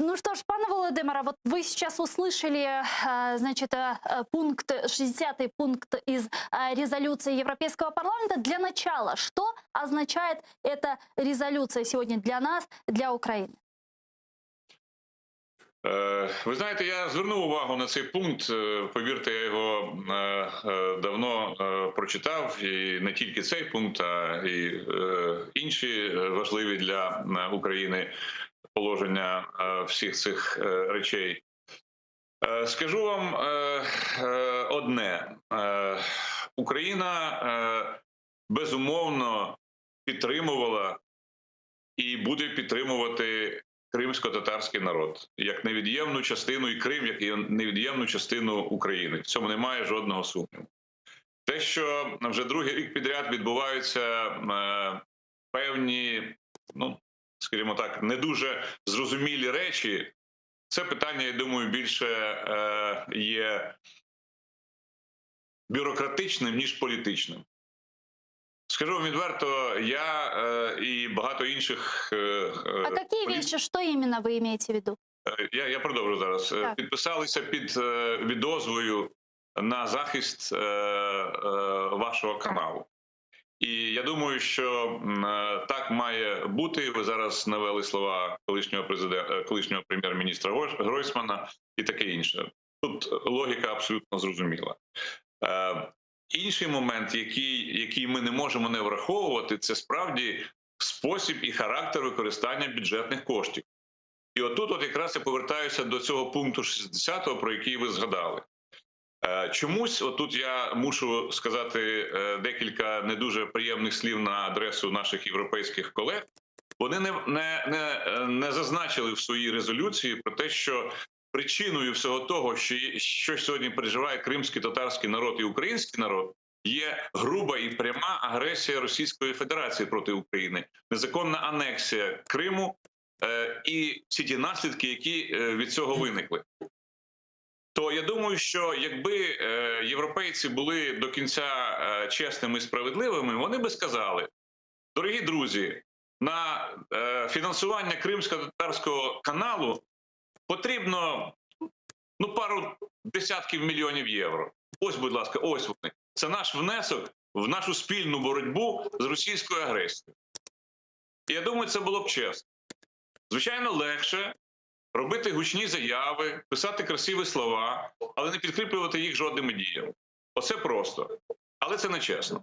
Ну что ж, пане Володимира, вот вы сейчас услышали, э, значит, э, э, пункт, 60-й пункт из э, резолюции Европейского парламента. Для начала, что означает эта резолюция сегодня для нас, для Украины? Е, Ви знаєте, я звернув увагу на цей пункт. Е, Повірте, я його е, е, давно е, прочитав, і не тільки цей пункт, а й е, інші е, важливі для е, України положення е, всіх цих е, речей. Е, Скажу вам одне: Україна безумовно підтримувала і буде підтримувати кримсько-татарський народ як невід'ємну частину і Крим, як невід'ємну частину України. В цьому немає жодного сумніву. Те, що вже другий рік підряд відбуваються певні, ну скажімо так, не дуже зрозумілі речі, це питання, я думаю, більше е, є бюрократичним ніж політичним. Скажу вам відверто, я е, і багато інших е, е, А какие полі- вещи, что именно вы имеете в виду? Е, Я, я продовжу зараз. Е, Так. Підписалися під е, відозвою на захист е, е, вашого каналу. І я думаю, що е, так має бути. Ви зараз навели слова колишнього президента, колишнього прем'єр-міністра Гройсмана і таке інше. Тут логіка абсолютно зрозуміла. Е, інший момент, який, який ми не можемо не враховувати, це справді спосіб і характер використання бюджетних коштів. І отут, от якраз я повертаюся до цього пункту 60, про який ви згадали. Е, Чомусь, отут я мушу сказати е, декілька не дуже приємних слів на адресу наших європейських колег. Вони не, не, не, е, не зазначили в своїй резолюції про те, що причиною всього того, що, що сьогодні переживає кримський татарський народ і український народ, є груба і пряма агресія Російської Федерації проти України, незаконна анексія Криму і всі ті наслідки, які від цього виникли. То я думаю, що якби е, європейці були до кінця е, чесними і справедливими, вони би сказали: дорогі друзі, на е, фінансування кримсько-татарського каналу потрібно ну пару десятків мільйонів євро. Ось, будь ласка, ось вони. Це наш внесок в нашу спільну боротьбу з російською агресією. І я думаю, це було б чесно. Звичайно, легше робити гучні заяви, писати красиві слова, але не підкріплювати їх жодними діями. Оце просто. Але це не чесно.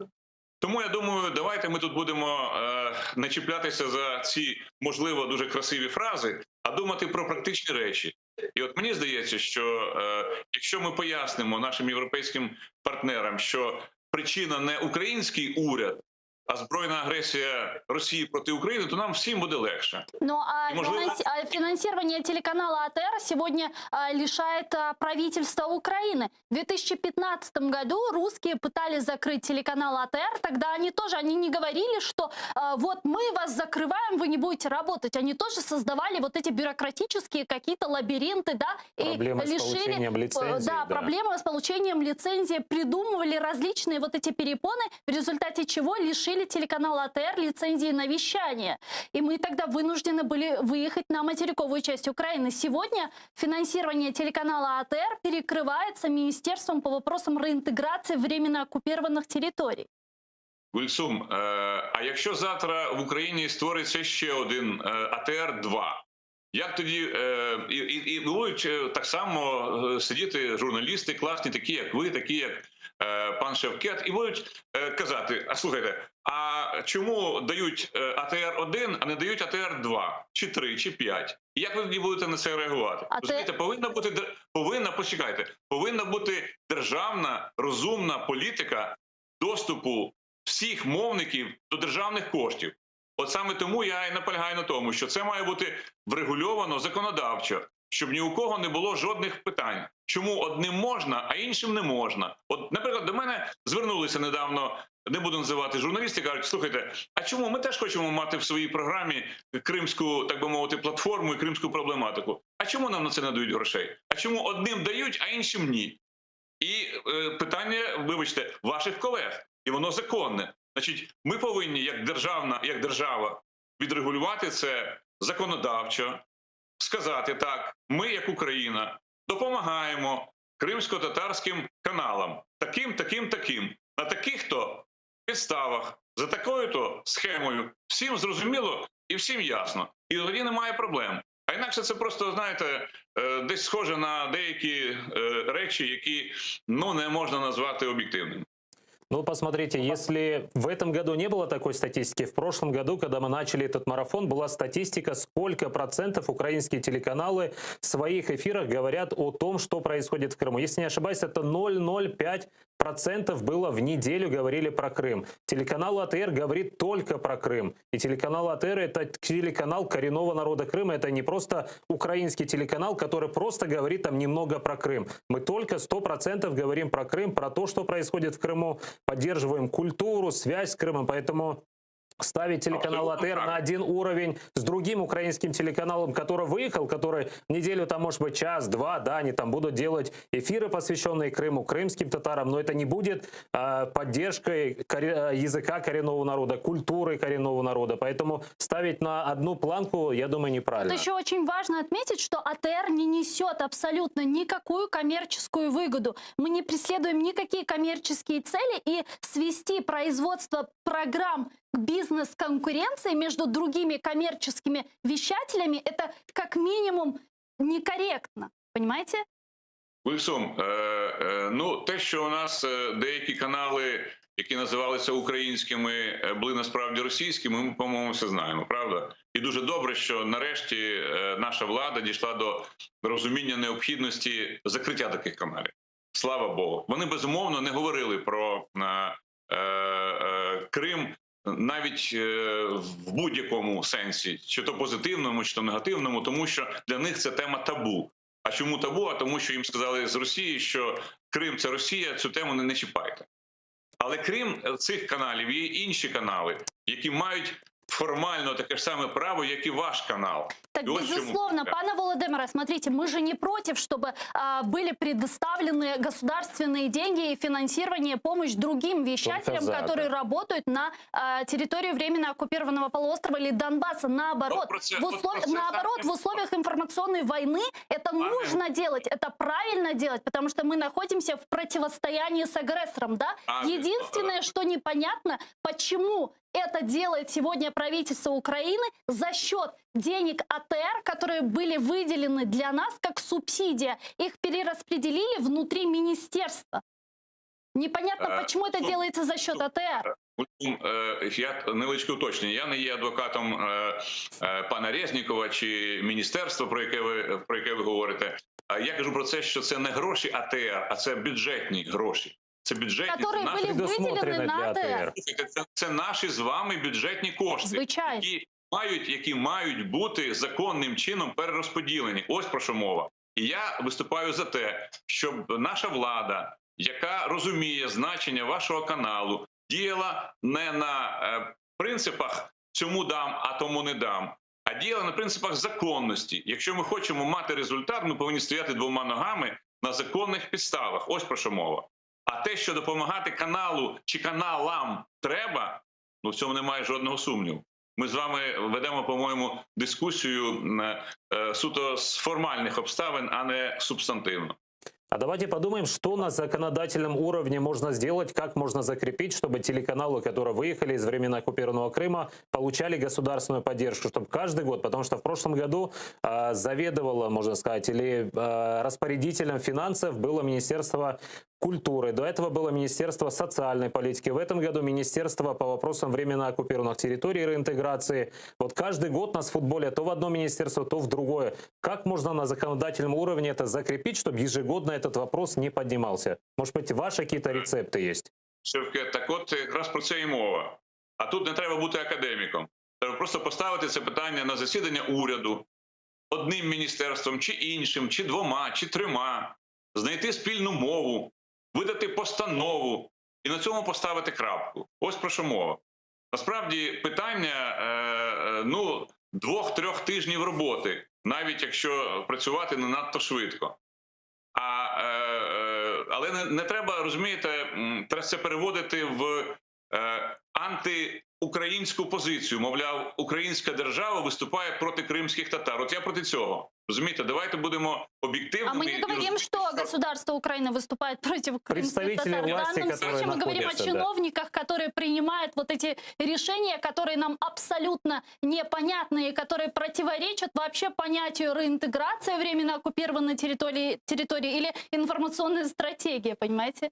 Тому я думаю, давайте ми тут будемо е, не чіплятися за ці, можливо, дуже красиві фрази, а думати про практичні речі. І от мені здається, що е, якщо ми пояснимо нашим європейським партнерам, що причина не український уряд, а збройна агресія Росії проти України, то нам всім буде легше. Ну, а, И, может, финанси- а финансирование телеканала АТР сегодня а, лишает а, правительства Украины. В 2015 году русские пытались закрыть телеканал АТР. Тогда они тоже, они не говорили, что а, вот мы вас закрываем, вы не будете работать. Они тоже создавали вот эти бюрократические какие-то лабиринты, да, Проблемы с лишили получением Э, лицензии. Да, проблемы с получением лицензии, придумывали различные вот эти перепоны, в результате чего лишили телеканала АТР лицензии на вещание. И мы тогда вынуждены были выехать на материковую часть Украины. Сегодня финансирование телеканала АТР перекрывается Министерством по вопросам реинтеграции временно оккупированных территорий. Гульсум, е, а якщо завтра в Україні створиться ще один е, АТР-2, як тоді е, і, і, і будуть е, так само е, сидіти журналісти класні, такі як ви, такі як е, пан Шевкет, і будуть е, казати: а слухайте, а чому дають е, АТР-1, а не дають АТР-2, чи 3, чи 5? І як ви тоді будете на це реагувати? Розумієте, повинна бути повинна почекайте, повинна бути державна розумна політика доступу всіх мовників до державних коштів. От саме тому я і наполягаю на тому, що це має бути врегульовано законодавчо, щоб ні у кого не було жодних питань, чому одним можна, а іншим не можна. От, наприклад, до мене звернулися недавно. Не буду називати журналісти, кажуть, слухайте, а чому ми теж хочемо мати в своїй програмі кримську, так би мовити, платформу і кримську проблематику? А чому нам на це не дають грошей? А чому одним дають, а іншим ні? І е, питання, вибачте, ваших колег, і воно законне. Значить, ми повинні, як державна, як держава, відрегулювати це законодавчо, сказати так: ми, як Україна, допомагаємо кримсько-татарським каналам, таким, таким, таким, на таких-то підставах, за такою-то схемою. Всім зрозуміло і всім ясно. І тоді немає проблем. А інакше це просто, знаєте, е, десь схоже на деякі е, речі, які ну не можна назвати об'єктивними. Ну, посмотрите, если в этом году не было такой статистики, в прошлом году, когда мы начали этот марафон, была статистика, сколько процентов украинские телеканалы в своих эфирах говорят о том, что происходит в Крыму. Если не ошибаюсь, это 0,05 процентов было в неделю говорили про Крым. Телеканал АТР говорит только про Крым. И телеканал АТР это телеканал коренного народа Крыма. Это не просто украинский телеканал, который просто говорит там немного про Крым. Мы только 100% говорим про Крым, про то, что происходит в Крыму, поддерживаем культуру, связь с Крымом. Поэтому ставить телеканал Абсолютно АТР на один уровень с другим украинским телеканалом, который выехал, который неделю там, может быть, час-два, да, они там будут делать эфиры, посвященные Крыму, крымским татарам, но это не будет а, поддержкой коре- а, языка коренного народа, культуры коренного народа. Поэтому ставить на одну планку, я думаю, неправильно. Тут еще очень важно отметить, что АТР не несет абсолютно никакую коммерческую выгоду. Мы не преследуем никакие коммерческие цели и свести производство программ бизнес-конкуренции между другими коммерческими вещателями это как минимум некорректно. Понимаете? Вильсом, е, е, ну те, що у нас е, деякі канали, які називалися українськими, були насправді російськими, ми, по-моєму, все знаємо, правда? І дуже добре, що нарешті наша влада дійшла до розуміння необхідності закриття таких каналів. Слава Богу. Вони безумовно не говорили про е, е, Крим. Навіть е, в будь-якому сенсі, чи то позитивному, чи то негативному, тому що для них це тема табу. А чому табу? А тому, що їм сказали з Росії, що Крим це Росія, цю тему не, не чіпайте. Але крім е, цих каналів, є інші канали, які мають формально таке ж саме право, як і ваш канал. Так, И вот безусловно, проблема. пане Володимира, смотрите, мы же не против, чтобы а, были предоставлены государственные деньги и финансирование, помощь другим вещателям, за, которые да. работают на а, территории временно оккупированного полуострова или Донбасса. Наоборот, Вот процесс- в, вот услов- процесс наоборот, в условиях информационной войны это Пане- нужно делать, это правильно делать, потому что мы находимся в противостоянии с агрессором, да? Единственное, что непонятно, почему это делает сегодня правительство Украины за счет денег АТР, которые были выделены для нас как субсидия. Их перераспределили внутри министерства. Непонятно, Э, почему это ну, делается за счет ну, АТР. Утім, е, Я невеличке уточнення. Я не є адвокатом е, е, пана Резнікова чи міністерства, про яке ви про яке ви говорите. А я кажу про це, що це не гроші АТР, а це бюджетні гроші. Це бюджетні це Которые наші, были выделены предусмотрены на для АТР. АТР. Слухайте, це, це наші з вами бюджетні кошти, Звичайно. які мають, які мають бути законним чином перерозподілені. Ось про що мова. І я виступаю за те, щоб наша влада, яка розуміє значення вашого каналу, діяла не на е, принципах цьому дам, а тому не дам. А діяла на принципах законності. Якщо ми хочемо мати результат, ми повинні стояти двома ногами на законних підставах. Ось про що мова. А те, що допомагати каналу чи каналам треба, ну в цьому немає жодного сумніву. Ми з вами ведемо, по-моєму, дискусію е, е, суто з формальних обставин, а не субстантивно. А давайте подумаем, что на законодательном уровне можно сделать, как можно закрепить, чтобы телеканалы, которые выехали из временно оккупированного Крыма, получали государственную поддержку, чтобы каждый год, потому что в прошлом году э, заведовало, можно сказать, или э, распорядителем финансов было Министерство культуры, до этого было Министерство социальной политики, в этом году Министерство по вопросам временно оккупированных территорий и реинтеграции. Вот каждый год нас в футболе то в одно министерство, то в другое. Как можно на законодательном уровне это закрепить, чтобы ежегодно этот вопрос не поднимался? Может быть, ваши какие-то рецепты есть? Шевке, так от якраз про це і мова. А тут не треба бути академіком. Треба просто поставити це питання на засідання уряду одним міністерством, чи іншим, чи двома, чи трьома, знайти спільну мову, видати постанову і на цьому поставити крапку. Ось про що мова. Насправді питання е, е, ну, двох-трьох тижнів роботи, навіть якщо працювати не надто швидко. А, е, але не, не треба розумієте, треба це переводити в анти, українську позицію. Мовляв, українська держава виступає проти кримських татар. От я проти цього. Розумієте, давайте будемо об'єктивними. А мы не і говорим, розуміти, что государство Украины выступает против крымских Представители татар. В власти, данном которые случае мы говорим о находятся, да. чиновниках, которые принимают вот эти решения, которые нам абсолютно непонятны и которые противоречат вообще понятию реинтеграции временно оккупированной территории, территории или информационной стратегии, понимаете?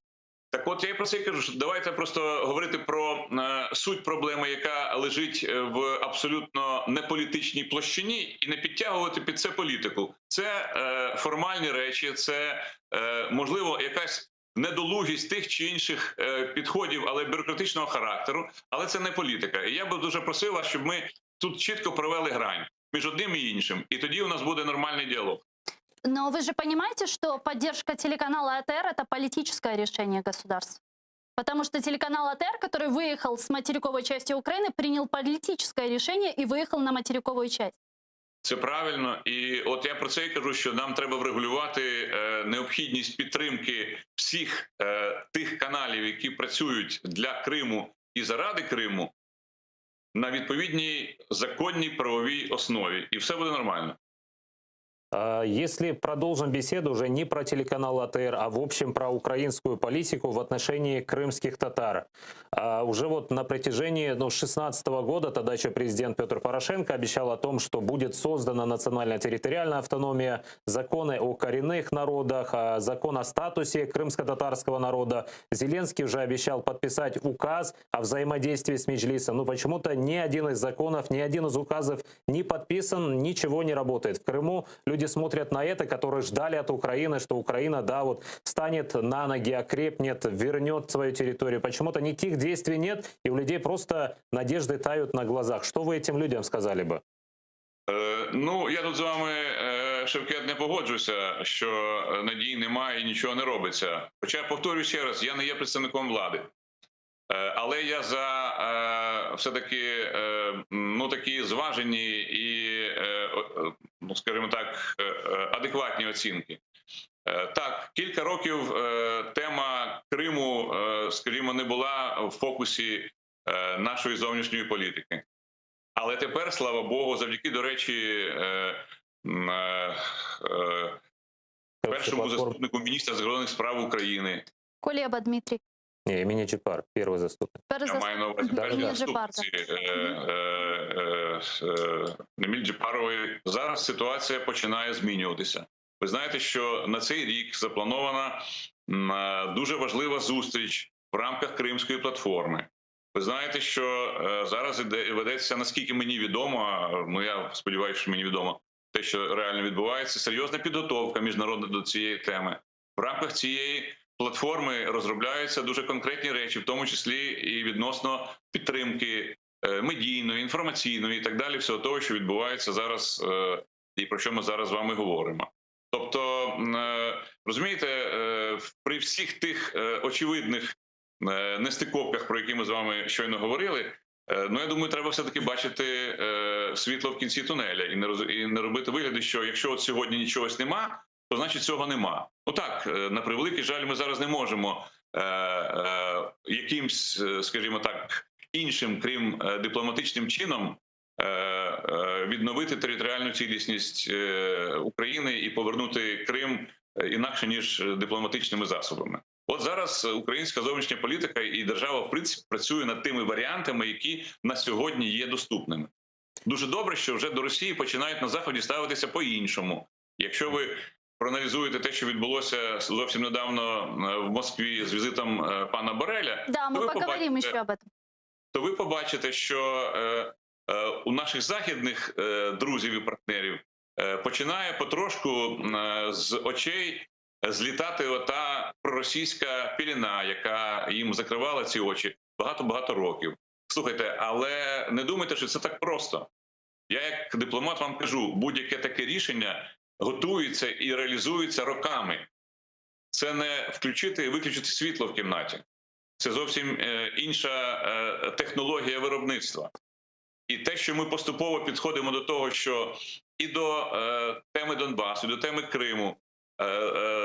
Так, от я і про це кажу. що Давайте просто говорити про е, суть проблеми, яка лежить е, в абсолютно неполітичній площині, і не підтягувати під це політику. Це е, формальні речі, це е, можливо якась недолугість тих чи інших е, підходів, але бюрократичного характеру. Але це не політика. І я би дуже просила, щоб ми тут чітко провели грань між одним і іншим, і тоді у нас буде нормальний діалог. Но вы же понимаете, что поддержка телеканала АТР – это политическое решение государства? Потому что телеканал АТР, который выехал с материковой части Украины, принял политическое решение и выехал на материковую часть. Це правильно, і от я про це і кажу, що нам треба врегулювати е, необхідність підтримки всіх е, тих каналів, які працюють для Криму і заради Криму, на відповідній законній правовій основі, і все буде нормально. А Если продолжим беседу уже не про телеканал АТР, а в общем про украинскую политику в отношении крымских татар. А Уже вот на протяжении ну, 16 года тогда еще президент Петр Порошенко обещал о том, что будет создана национальная территориальная автономия, законы о коренных народах, а закон о статусе крымско-татарского народа. Зеленский уже обещал подписать указ о взаимодействии с Меджлисом. Но почему-то ни один из законов, ни один из указов не подписан, ничего не работает. В Крыму люди смотрят на это, которые ждали от Украины, что Украина, да, вот станет на ноги, окрепнет, вернет свою территорию. Почему-то никаких действий нет, и у людей просто надежды тают на глазах. Что вы этим людям сказали бы? Е, ну я тут з вами е, Шевкет не погоджуся, що е, надій немає і нічого не робиться. Хоча я повторюю ще раз, я не є представником влади. Е, Але я за е, все-таки е, ну такі зважені і, е, о- е, ну скажімо так, е, е, адекватні оцінки. Е, Так, кілька років тема Криму, скажімо, не була в фокусі нашої зовнішньої політики. Але тепер, слава Богу, завдяки, до речі, першому заступнику міністра закордонних справ України Колеба Дмитрий. Не, имени Чипар, первый заступник. Перш Я маю на увазі першій Еміль Джепар, заступниці е, е, е, е, Еміль Джепарової. Зараз ситуація починає змінюватися. Ви знаєте, що на цей рік запланована е, дуже важлива зустріч в рамках Кримської платформи. Ви знаєте, що е, зараз іде ведеться, наскільки мені відомо, ну я сподіваюся, що мені відомо те, що реально відбувається, серйозна підготовка міжнародна до цієї теми. В рамках цієї платформи розробляються дуже конкретні речі, в тому числі і відносно підтримки е, медійної, інформаційної і так далі, всього того, що відбувається зараз, е, і про що ми зараз з вами говоримо. Тобто, е, розумієте, при всіх тих очевидних нестиковках, про які ми з вами щойно говорили. Ну, я думаю, треба все таки бачити світло в кінці тунеля і не роз і не робити вигляди, що якщо от сьогодні нічогось нема, то значить цього нема. Так, е, на превеликий жаль, ми зараз не можемо е, е, якимсь, е, скажімо так, іншим, крім е, дипломатичним чином. е, е, Відновити територіальну цілісність України і повернути Крим інакше ніж дипломатичними засобами. От зараз українська зовнішня політика і держава, в принципі, працює над тими варіантами, які на сьогодні є доступними. Дуже добре, що вже до Росії починають на заході ставитися по-іншому. Якщо ви проаналізуєте те, що відбулося зовсім недавно е, в Москві з візитом е, пана Бореля, Да, Ну, мы вы поговорим побачите. еще об этом. то ви побачите, що е, е, у наших західних е, друзів і партнерів е, починає потрошку е, з очей злітати ота проросійська піліна, яка їм закривала ці очі багато багато років. Слухайте, але не думайте, що це так просто. Я, як дипломат, вам кажу, будь-яке таке рішення готується і реалізується роками. Це не включити і виключити світло в кімнаті. Це зовсім е, інша е, технологія виробництва. І те, що ми поступово підходимо до того, що і до е, теми Донбасу, і до теми Криму,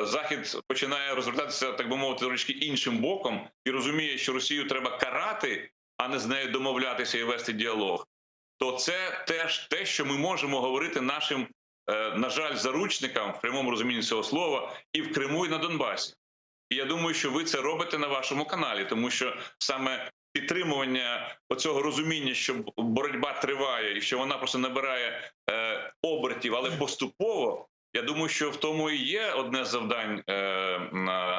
Захід починає розвертатися, так би мовити, трошки іншим боком і розуміє, що Росію треба карати, а не з нею домовлятися і вести діалог, то це теж те, що ми можемо говорити нашим, на жаль, заручникам в прямому розумінні цього слова, і в Криму, і на Донбасі. І я думаю, що ви це робите на вашому каналі, тому що саме підтримування оцього розуміння, що боротьба триває і що вона просто набирає е, обертів, але поступово. Я думаю, що в тому і є одне з завдань е,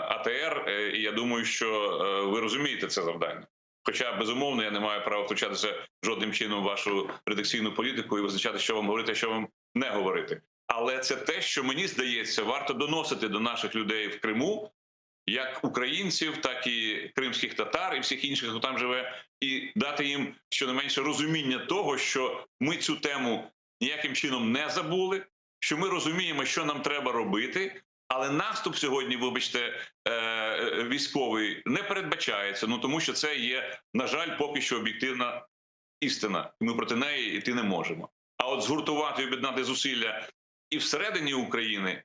АТР, е, і я думаю, що е, ви розумієте це завдання. Хоча безумовно я не маю права втручатися жодним чином в вашу редакційну політику і визначати, що вам говорити, що вам не говорити. Але це те, що мені здається, варто доносити до наших людей в Криму, як українців, так і кримських татар, і всіх інших, хто там живе, і дати їм щонайменше розуміння того, що ми цю тему ніяким чином не забули, що ми розуміємо, що нам треба робити. Але наступ сьогодні, вибачте, е, е, військовий не передбачається. Ну тому що це є, на жаль, поки що об'єктивна істина, і ми проти неї йти не можемо. А от згуртувати і об'єднати зусилля і всередині України,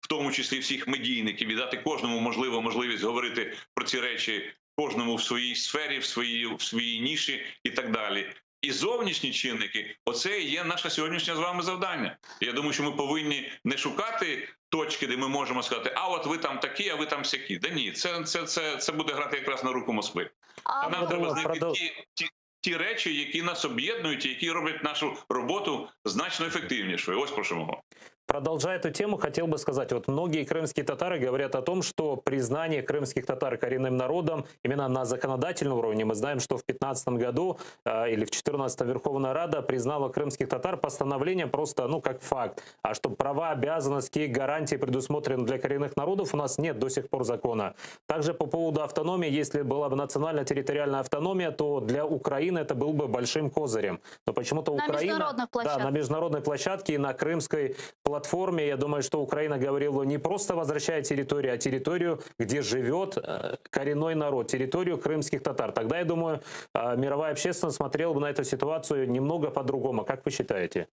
в тому числі всіх медійників, і дати кожному можливо можливість говорити про ці речі, кожному в своїй сфері, в своїй в своїй ніші і так далі. І зовнішні чинники, оце і є наше сьогоднішнє з вами завдання. Я думаю, що ми повинні не шукати точки, де ми можемо сказати, а от ви там такі, а ви там сякі. Да ні, це це, це, це буде грати якраз на руку Москви. А А нам треба знайти ті, ті, ті речі, які нас об'єднують, які роблять нашу роботу значно ефективнішою. Ось про що мова. Продолжая эту тему, хотел бы сказать, вот многие крымские татары говорят о том, что признание крымских татар коренным народом именно на законодательном уровне, мы знаем, что в 2015 году э, или в 2014 Верховная Рада признала крымских татар постановлением просто, ну, как факт. А что права, обязанности, гарантии предусмотрены для коренных народов, у нас нет до сих пор закона. Также по поводу автономии, если была бы национально-территориальная автономия, то для Украины это был бы большим козырем. Но почему-то На Украина... международных Да, площадках. на международной площадке и на крымской платформе. Я думаю, что Украина говорила не просто возвращая территорию, а территорию, где живет э, коренной народ, территорию крымских татар. Тогда, я думаю, э, мировая общественность смотрела бы на эту ситуацию немного по-другому. Как вы считаете?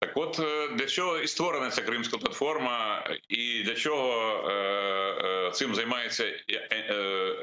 Так, от е, для чого і створена ця кримська платформа, і для чого е, е, цим займається і, е,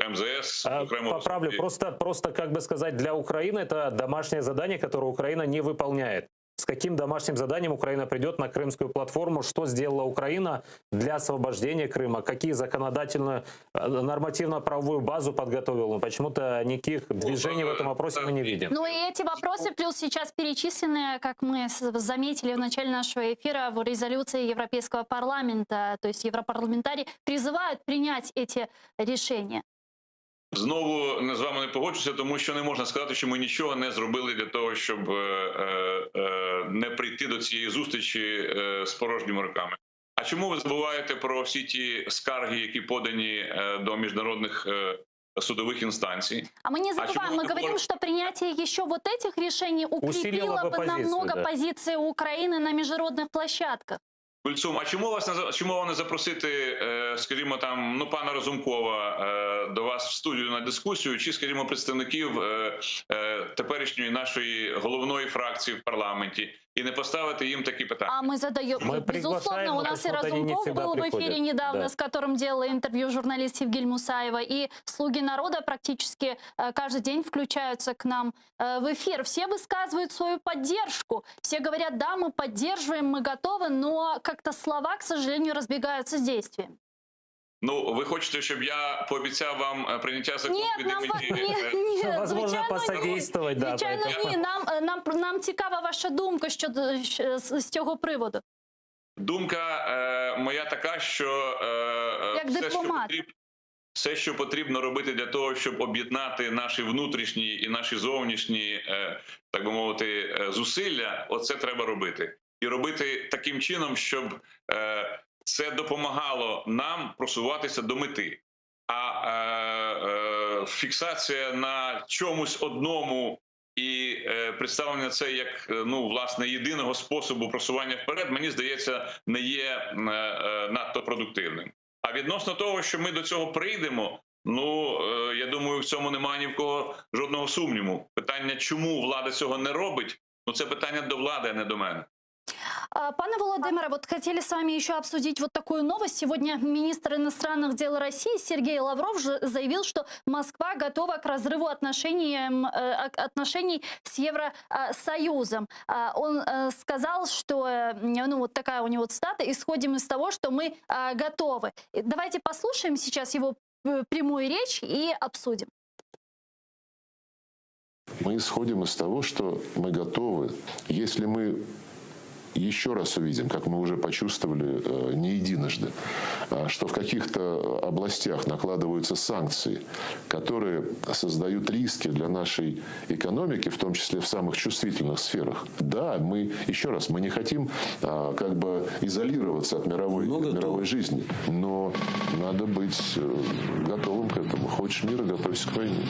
е, МЗС А, окремо Поправлю, особі? просто, просто, как бы сказать, для Украины это домашнее задание, которое Украина не выполняет. С каким домашним заданием Украина придет на крымскую платформу? Что сделала Украина для освобождения Крыма? Какие законодательную, э, нормативно-правовую базу подготовила? Почему-то никаких движений в этом вопросе мы не видим. Ну и эти вопросы, плюс сейчас перечисленные, как мы заметили в начале нашего эфира, в резолюции Европейского парламента, то есть европарламентарии призывают принять эти решения. Знову не з вами не погоджуся, тому що не можна сказати, що ми нічого не зробили для того, щоб е, е, е, не прийти до цієї зустрічі е, з порожніми руками. А чому ви забуваєте про всі ті скарги, які подані е, до міжнародних е, судових інстанцій? А мы не чему забываем, мы это говорим, может- что принятие еще вот этих решений укрепило бы бы позицию, намного да. позиции Украины на международных площадках. Кульцум, а чому вас чому не запросити, е, скажімо, там ну пана Разумкова е, до вас в студію на дискусію, чи скажімо, представників е, теперішньої нашої головної фракції в парламенті, і не поставити їм такі питання? А мы задаем, Мы безусловно, приглашаем, у но нас и почему-то они не Разумков всегда был в эфире приходят. недавно, Да. с которым делала интервью журналист Евгель Мусаева, и «Слуги народа» практически э, каждый день включаются к нам э, в эфир. Все высказывают свою поддержку, все говорят, да, мы поддерживаем, мы готовы, но как-то слова, к сожалению, разбегаются с действием. Ну ви хочете, щоб я пообіцяв вам е, прийняття закону Нет, від нам імені? ні, ні, Возможно, звичайно, ні. посодействовать, да. Звичайно, поэтому- ні. Нам, е, нам, нам цікава ваша думка щодо з, цього приводу. Думка е, моя така, що е, е, Як все, що дипломат. потрібно, все, що потрібно робити для того, щоб об'єднати наші внутрішні і наші зовнішні, е, так би мовити, зусилля, оце треба робити. І робити таким чином, щоб е, це допомагало нам просуватися до мети. А е, е, фіксація на чомусь одному і е, представлення це як е, ну власне єдиного способу просування вперед, мені здається, не є е, е, надто продуктивним. А відносно того, що ми до цього прийдемо, ну е, я думаю, в цьому немає ні в кого жодного сумніву. Питання, чому влада цього не робить, ну це питання до влади, а не до мене. А, Пане Володимире, вот хотели с вами еще обсудить вот такую новость. Сегодня министр иностранных дел России Сергей Лавров заявил, что Москва готова к разрыву отношениям, э, отношений с Евросоюзом. А, Он э, сказал, что, э, ну вот такая у него цитата, исходим из того, что мы а, готовы. Давайте послушаем сейчас его прямую речь и обсудим. Мы исходим из того, что мы готовы, если мы еще раз увидим, как мы уже почувствовали э, не единожды, а, что в каких-то областях накладываются санкции, которые создают риски для нашей экономики, в том числе в самых чувствительных сферах. Да, мы, еще раз, мы не хотим а, как бы изолироваться от мировой, Но готовы. мировой жизни, но надо быть э, готовым к этому. Хочешь мира, готовься к войне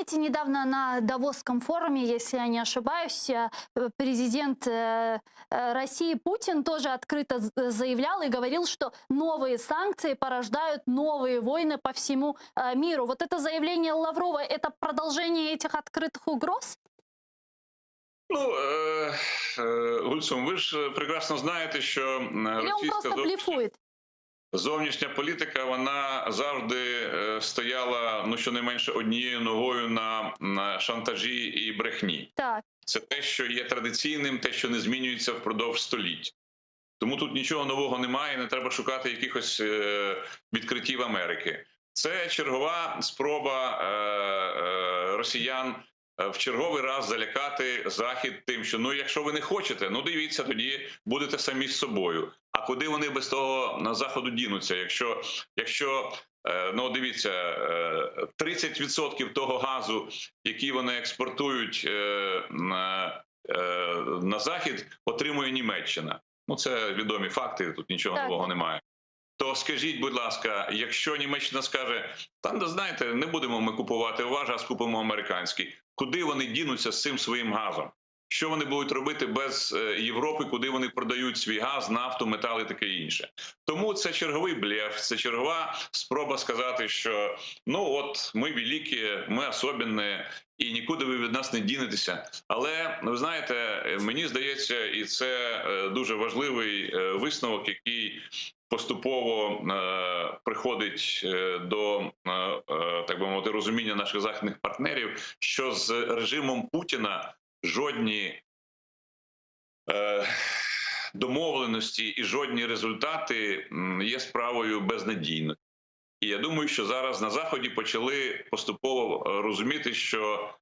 Помните, недавно на Давосском форуме, если я не ошибаюсь, э, президент э, э, России Путин тоже открыто з- заявлял и говорил, что новые санкции порождают новые войны по всему э, миру. Вот это заявление Лаврова – это продолжение этих открытых угроз? Ну, е, е, Гульцум, ви ж прекрасно знаєте, що е, Или он російська просто зовнішня, блефует? зовнішня політика вона завжди е, стояла ну щонайменше однією ногою на, на шантажі і брехні. Так, Це те, що є традиційним, те, що не змінюється впродовж століть. Тому тут нічого нового немає, не треба шукати якихось е, відкриттів Америки. Це чергова спроба е, е, росіян в черговий раз залякати захід тим, що ну, якщо ви не хочете, ну дивіться, тоді будете самі з собою. А куди вони без того на заходу дінуться? Якщо, якщо е, ну дивіться, е, 30% того газу, який вони експортують е, на, е, на захід, отримує Німеччина. Ну це відомі факти. Тут нічого Так. нового немає. То скажіть, будь ласка, якщо Німеччина скаже, там, де знаєте, не будемо ми купувати ваш газ, купимо американський. Куди вони дінуться з цим своїм газом? Що вони будуть робити без е, Європи, куди вони продають свій газ, нафту, метал і таке інше? Тому це черговий блеф, це чергова спроба сказати, що ну от ми великі, ми особенні, і нікуди ви від нас не дінетеся. Але ви знаєте, е, мені здається, і це е, дуже важливий висновок, який поступово приходить до так би мовити розуміння наших західних партнерів, що з режимом Путіна жодні е, домовленості і жодні результати є справою безнадійною. І я думаю, що зараз на заході почали поступово е, розуміти, що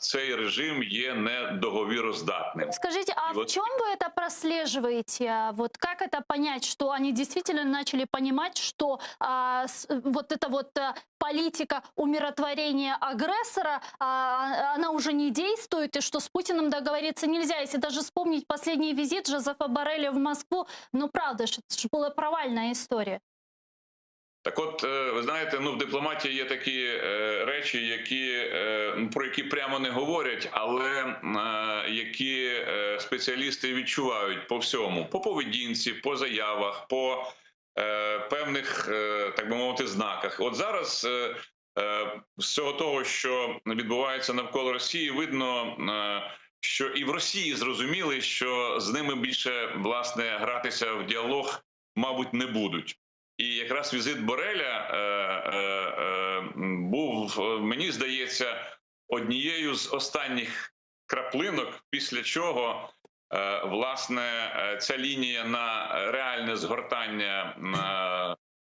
цей режим є недоговіроздатним. Скажите, а И в вот- чем вы это прослеживаете? Вот как это понять, что они действительно начали понимать, что а, с- вот эта вот а, политика умиротворения агрессора, а, она уже не действует, и что с Путиным договориться нельзя? Если даже вспомнить последний визит Жозефа Барреля в Москву, ну правда, ж, это же была провальная история. Так, от е, ви знаєте, ну в дипломатії є такі е, речі, які е, про які прямо не говорять, але які спеціалісти відчувають по всьому, по поведінці, по заявах, по певних, так би мовити, знаках. От зараз з цього того, що відбувається навколо Росії, видно. Що і в Росії зрозуміли, що з ними більше власне гратися в діалог, мабуть, не будуть. І якраз візит Бореля е, е, е, був, е, мені здається, однією з останніх краплинок, після чого е, власне е, ця лінія на реальне згортання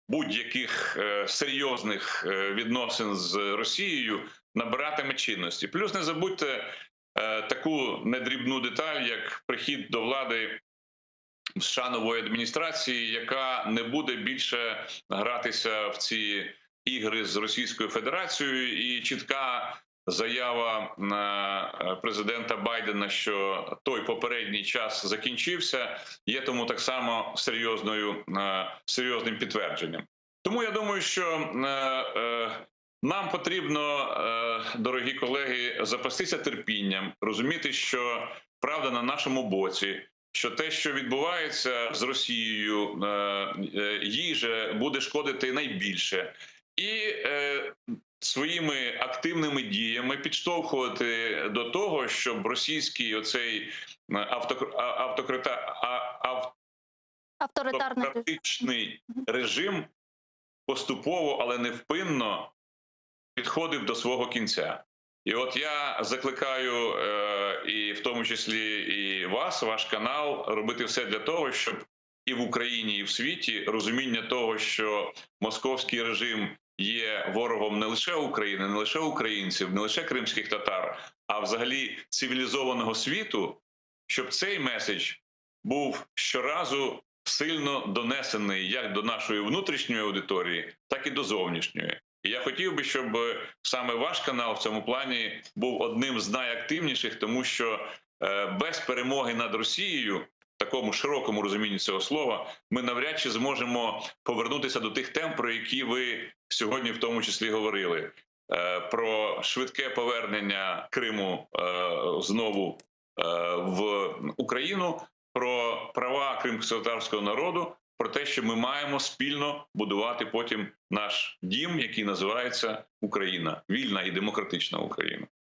будь-яких серйозних відносин з Росією набиратиме чинності. Плюс не забудьте е, таку недрібну деталь, як прихід до влади США нової адміністрації, яка не буде більше гратися в ці ігри з Російською Федерацією, і чітка заява е, президента Байдена, що той попередній час закінчився, є тому так само серйозною е, серйозним підтвердженням. Тому я думаю, що е, нам потрібно, дорогі колеги, запастися терпінням, розуміти, що правда на нашому боці що те, що відбувається з Росією, е, е, їй же буде шкодити найбільше. І е, своїми активними діями підштовхувати до того, щоб російський оцей е, автокрита а- автократичний режим поступово, але невпинно підходив до свого кінця. І от я закликаю, е, і в тому числі і вас, ваш канал, робити все для того, щоб і в Україні, і в світі розуміння того, що московський режим є ворогом не лише України, не лише українців, не лише кримських татар, а взагалі цивілізованого світу, щоб цей меседж був щоразу сильно донесений як до нашої внутрішньої аудиторії, так і до зовнішньої. І я хотів би, щоб саме ваш канал в цьому плані був одним з найактивніших, тому що е, без перемоги над Росією, в такому широкому розумінні цього слова, ми навряд чи зможемо повернутися до тих тем, про які ви сьогодні в тому числі говорили. Е, Про швидке повернення Криму е, знову е, в Україну, про права кримськотарського народу, про те, що ми маємо спільно будувати потім наш дім, який називається Україна, вільна і демократична Україна.